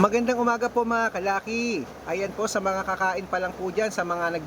Magandang umaga po mga kalaki. Ayan po sa mga kakain pa lang po dyan, sa mga nag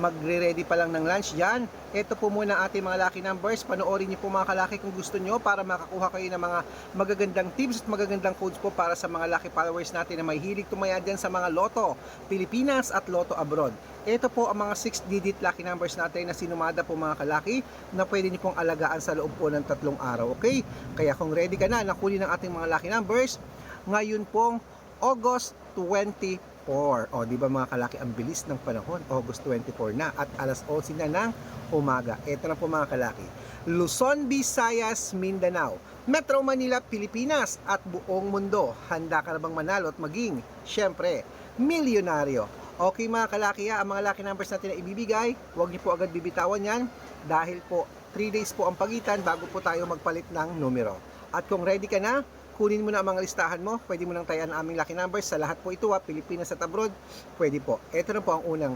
magre-ready pa lang ng lunch dyan. Ito po muna ating mga lucky numbers. Panoorin niyo po mga kalaki kung gusto niyo para makakuha kayo ng mga magagandang tips at magagandang codes po para sa mga lucky followers natin na may hilig tumaya dyan sa mga Lotto, Pilipinas at Lotto abroad. Ito po ang mga 6-digit lucky numbers natin na sinumada po mga kalaki na pwede niyo pong alagaan sa loob po ng tatlong araw. Okay? Kaya kung ready ka na, nakunin ang ating mga lucky numbers, ngayon pong August 24. O, di ba mga kalaki, ang bilis ng panahon. August 24 na at alas 11 na ng umaga. Ito na po mga kalaki. Luzon, Visayas, Mindanao, Metro Manila, Pilipinas at buong mundo. Handa ka na bang manalo at maging, syempre, milyonaryo. Okay mga kalaki, ha, ang mga lucky numbers natin na ibibigay, huwag niyo po agad bibitawan yan dahil po 3 days po ang pagitan bago po tayo magpalit ng numero. At kung ready ka na, kunin mo na ang mga listahan mo. Pwede mo nang tayan ang aming lucky numbers. Sa lahat po ito, ha, Pilipinas at abroad, pwede po. Ito na po ang unang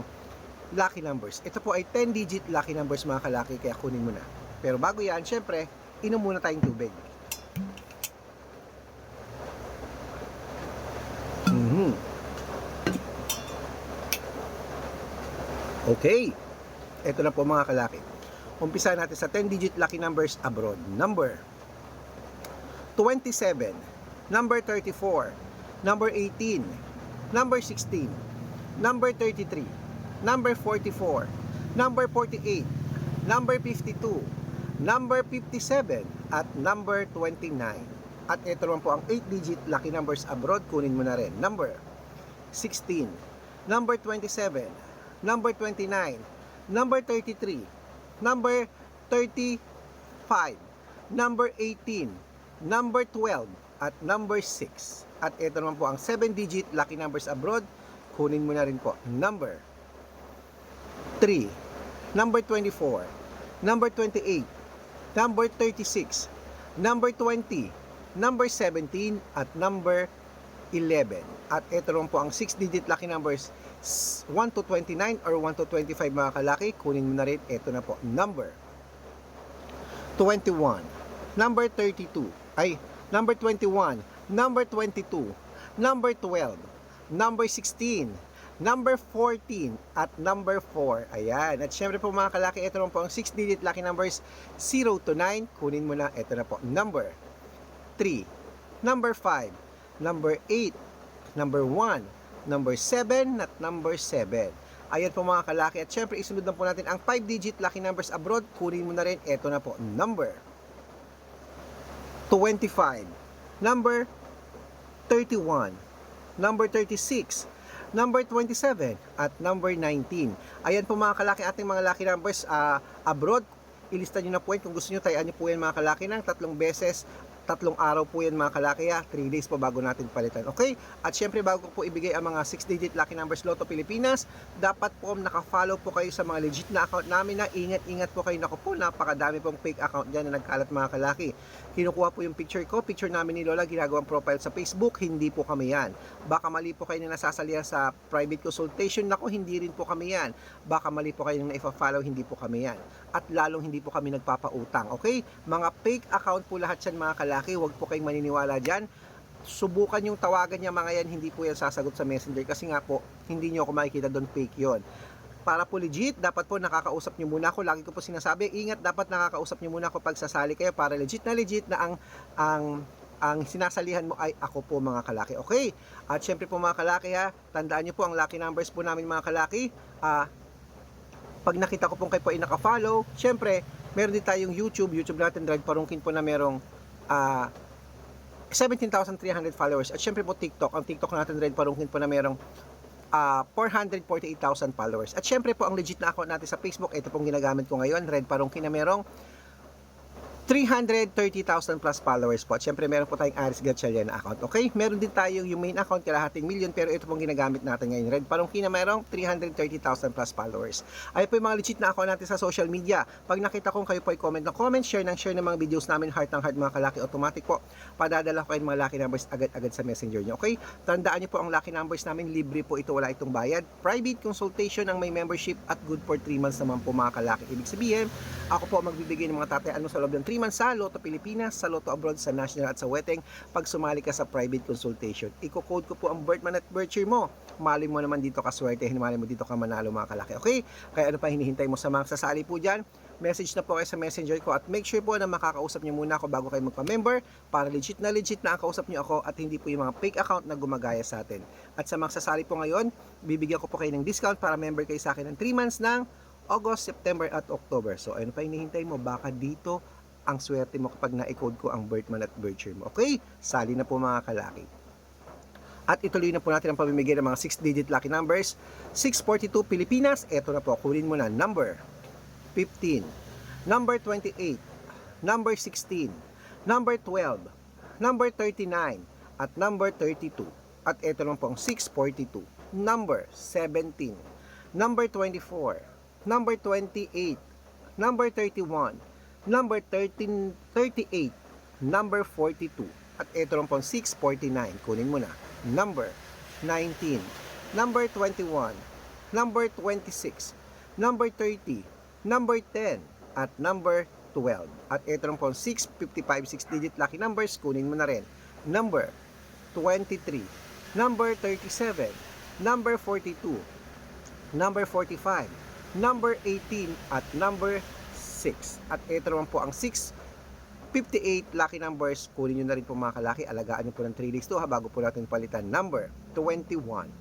lucky numbers. Ito po ay 10-digit lucky numbers mga kalaki, kaya kunin mo na. Pero bago yan, syempre, inom muna tayong tubig. Mhm. Okay. Ito na po mga kalaki. Umpisa natin sa 10-digit lucky numbers abroad. Number 27, number 34, number 18, number 16, number 33, number 44, number 48, number 52, number 57, at number 29. At ito naman po ang 8-digit lucky numbers abroad, kunin mo na rin. Number 16, number 27, number 29, number 33, number 35, number 18, number 12, at number 6. At ito naman po ang 7-digit lucky numbers abroad. Kunin mo na rin po. Number 3, number 24, number 28, number 36, number 20, number 17, at number 11. At ito naman po ang 6-digit lucky numbers 1 to 29 or 1 to 25 mga kalaki. Kunin mo na rin. Ito na po. Number 21, number 32, ay, number 21, number 22, number 12, number 16, number 14, at number 4. Ayan. At syempre po mga kalaki, ito naman po ang 6-digit lucky numbers 0 to 9. Kunin mo na. Ito na po. Number 3, number 5, number 8, number 1, number 7, at number 7. Ayan po mga kalaki. At syempre, isunod na po natin ang 5-digit lucky numbers abroad. Kunin mo na rin. Ito na po. Number 25, number 31, number 36, number 27, at number 19. Ayan po mga kalaki ating mga lucky numbers ah, abroad. Ilista nyo na po yan. Kung gusto nyo, tayaan nyo po yan mga kalaki ng tatlong beses tatlong araw po yan mga kalaki ha. 3 days po bago natin palitan. Okay? At syempre bago ko po ibigay ang mga 6-digit lucky numbers Lotto Pilipinas, dapat po naka-follow po kayo sa mga legit na account namin na ingat-ingat po kayo. Naku po, napakadami pong fake account dyan na nagkalat mga kalaki. Kinukuha po yung picture ko, picture namin ni Lola, ginagawang profile sa Facebook, hindi po kami yan. Baka mali po kayo na nasasalihan sa private consultation, naku hindi rin po kami yan. Baka mali po kayo na ifa-follow, hindi po kami yan. At lalong hindi po kami nagpapautang. Okay? Mga fake account po lahat yan mga kalaki lalaki, huwag po kayong maniniwala dyan. Subukan yung tawagan niya mga yan, hindi po yan sasagot sa messenger kasi nga po, hindi nyo ako makikita doon fake yon para po legit, dapat po nakakausap nyo muna ako. Lagi ko po sinasabi, ingat dapat nakakausap nyo muna ako pag sasali kayo para legit na legit na ang ang ang sinasalihan mo ay ako po mga kalaki. Okay? At syempre po mga kalaki ha, tandaan nyo po ang lucky numbers po namin mga kalaki. Ah, pag nakita ko pong kayo po ay naka-follow, syempre, meron din tayong YouTube, YouTube natin, Drive Parungkin po na merong ah 17,300 followers. At syempre po TikTok, ang TikTok natin rin parungkin po na merong ah 448,000 followers. At syempre po ang legit na account natin sa Facebook, ito pong ginagamit ko ngayon, Red Parungkin na merong 330,000 plus followers po. At syempre meron po tayong Aris Gatchalian na account. Okay? Meron din tayong yung main account kalahating million pero ito pong ginagamit natin ngayon. Red Parungkin na merong 330,000 plus followers. Ay po yung mga legit na account natin sa social media. Pag nakita kong kayo po ay comment ng comment, share ng share ng mga videos namin, heart ng heart mga kalaki automatic po. Padadala ko kayo ng mga lucky numbers agad-agad sa messenger nyo. Okay? Tandaan nyo po ang lucky numbers namin, libre po ito, wala itong bayad. Private consultation ang may membership at good for 3 months naman po mga kalaki. Ibig sabihin, ako po magbibigay ng mga tatayaan mo sa loob ng 3 3 months sa Lotto Pilipinas, sa Lotto Abroad, sa National at sa Weteng pag sumali ka sa private consultation. Iko-code ko po ang birth month at year mo. Mali mo naman dito kaswerte, mali mo dito ka manalo mga kalaki. Okay? Kaya ano pa hinihintay mo sa mga sasali po dyan? Message na po kayo sa messenger ko at make sure po na makakausap niyo muna ako bago kayo magpa-member para legit na legit na ang kausap niyo ako at hindi po yung mga fake account na gumagaya sa atin. At sa mga sasali po ngayon, bibigyan ko po kayo ng discount para member kayo sa akin ng 3 months ng August, September at October. So ano pa hinihintay mo? Baka dito ang swerte mo kapag na-code ko ang birth month at birth year mo. Okay? Sali na po mga kalaki. At ituloy na po natin ang pamimigay ng mga 6-digit lucky numbers. 642 Pilipinas. Ito na po. Kunin mo na. Number 15. Number 28. Number 16. Number 12. Number 39. At number 32. At ito lang po ang 642. Number 17. Number 24. Number 28. Number 31. Number 13, 38. Number 42. At ito lang po ang 649. Kunin mo na. Number 19. Number 21. Number 26. Number 30. Number 10. At number 12. At ito lang po ang 655 6-digit lucky numbers. Kunin mo na rin. Number 23. Number 37. Number 42. Number 45. Number 18. At number 6. At ito naman po ang 658 lucky numbers. Kunin nyo na rin po mga kalaki. Alagaan nyo po ng 3 days to ha bago po natin palitan. Number 21.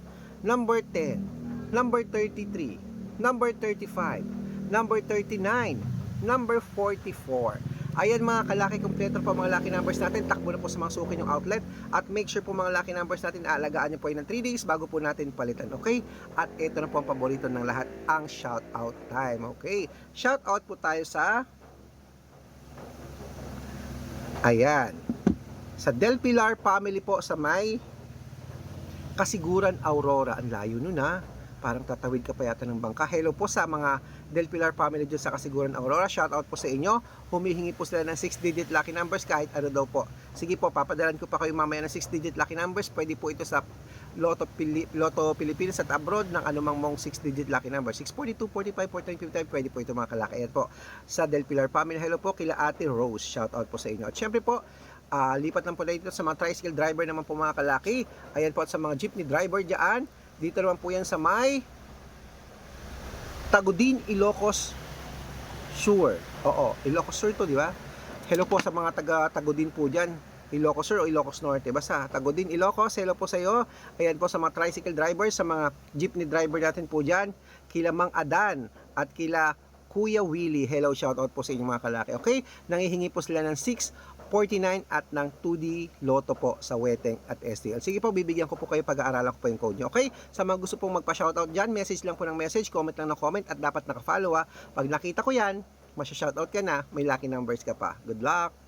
Number 10. Number 33. Number 35. Number 39. Number 44. Ayan mga kalaki, kompleto po mga lucky numbers natin. Takbo na po sa mga suki yung outlet. At make sure po mga lucky numbers natin, aalagaan nyo po yun ng 3 days bago po natin palitan. Okay? At ito na po ang paborito ng lahat, ang shout out time. Okay? Shout out po tayo sa Ayan. Sa Del Pilar family po sa may Kasiguran Aurora. Ang layo nun ha. Parang tatawid ka pa yata ng bangka. Hello po sa mga Del Pilar family dyan sa Kasiguran Aurora. Shout out po sa inyo. Humihingi po sila ng 6-digit lucky numbers kahit ano daw po. Sige po, papadalan ko pa kayo mamaya ng 6-digit lucky numbers. Pwede po ito sa Lotto, Pili Lotto Philippines at abroad ng anumang mong 6-digit lucky number. 642, 45, 49, 55. Pwede po ito mga kalaki. Ayan po sa Del Pilar family. Hello po kila Ate Rose. Shout out po sa inyo. At syempre po, Ah, lipat lang po na dito sa mga tricycle driver naman po mga kalaki. Ayan po at sa mga jeepney driver dyan. Dito naman po yan sa may Tagudin, Ilocos Sur. Oo, Ilocos Sur to, di ba? Hello po sa mga taga Tagudin po dyan. Ilocos Sur o Ilocos Norte. Basta Tagudin, Ilocos. Hello po sa iyo. Ayan po sa mga tricycle drivers, sa mga jeepney driver natin po dyan. Kila Mang Adan at kila Kuya Willie. Hello, shout out po sa inyong mga kalaki. Okay? Nangihingi po sila ng 649 at ng 2D Lotto po sa Weteng at STL. Sige po, bibigyan ko po kayo pag-aaralan ko po yung code nyo. Okay? Sa mga gusto pong magpa-shoutout dyan, message lang po ng message, comment lang ng comment at dapat nakafollow ha. Pag nakita ko yan, masya-shoutout ka na, may lucky numbers ka pa. Good luck!